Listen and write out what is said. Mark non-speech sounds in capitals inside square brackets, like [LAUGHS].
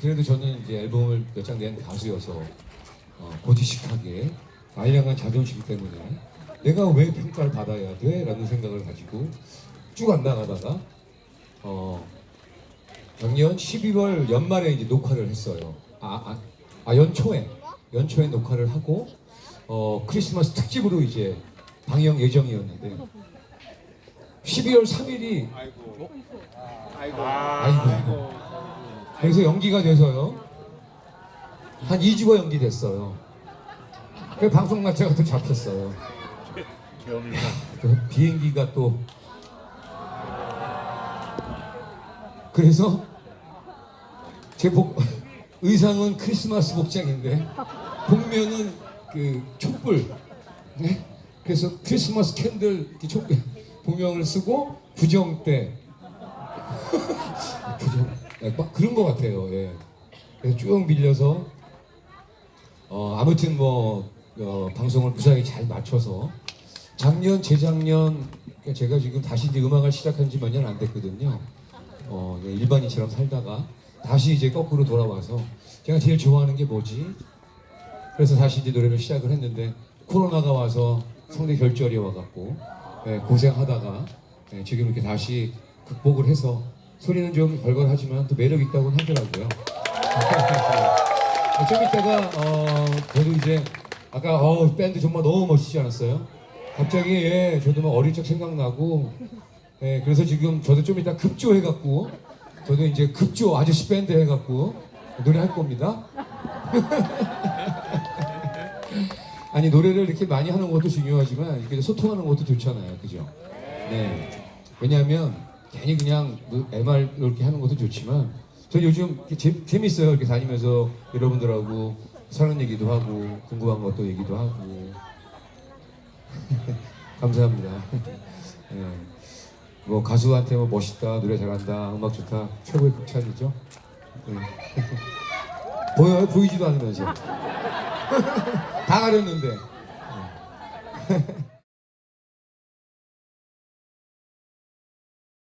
그래도 저는 이제 앨범을 몇 장 낸 가수여서 어, 고지식하게 알량한 자존심 때문에 내가 왜 평가를 받아야 돼? 라는 생각을 가지고 쭉 안 나가다가 어, 작년 12월 연말에 이제 녹화를 했어요. 아, 아, 아 연초에 연초에 녹화를 하고 어, 크리스마스 특집으로 이제 방영 예정이었는데 12월 3일이 아이고. 아이고. 그래서 연기가 돼서요. 한 2주가 연기됐어요. 그 방송 날짜가 또 잡혔어요. 그 비행기가 또 그래서 제 복, 의상은 크리스마스 복장인데 복면은 그 촛불 네? 그래서 크리스마스 캔들 촛불 복명을 쓰고 부정 네, 막 그런 것 같아요. 예. 그래서 쭉 밀려서 어, 아무튼 뭐 어, 방송을 무사히 잘 맞춰서 작년 재작년 제가 지금 다시 이제 음악을 시작한 지 몇 년 안 됐거든요. 어, 그냥 일반인처럼 살다가 다시 이제 거꾸로 돌아와서 제가 제일 좋아하는 게 뭐지? 그래서 다시 이제 노래를 시작을 했는데 코로나가 와서 상대 결절이 와갖고 예, 고생하다가 예, 지금 이렇게 다시 극복을 해서 소리는 좀 걸걸하지만 또 매력 있다고 하더라고요. [LAUGHS] 좀 이따가 어, 저도 이제 아까 어, 밴드 정말 너무 멋지지 않았어요? 갑자기 예, 저도 막 어릴 적 생각나고 예, 그래서 지금 저도 좀 이따 급조 해갖고 저도 이제 급조 아저씨 밴드 해갖고 노래 할 겁니다. [LAUGHS] 아니 노래를 이렇게 많이 하는 것도 중요하지만 이렇게 소통하는 것도 좋잖아요, 그죠? 네. 왜냐하면 괜히 그냥 뭐 MR 이렇게 하는 것도 좋지만 저 요즘 재, 재밌어요. 이렇게 다니면서 여러분들하고 사는 얘기도 하고 궁금한 것도 얘기도 하고 [LAUGHS] 감사합니다. 네. [LAUGHS] 뭐 가수한테 뭐 멋있다, 노래 잘한다, 음악 좋다 최고의 극찬이죠. [LAUGHS] 네. 보여요? 보이지도 않으면서 다 가렸는데. 네.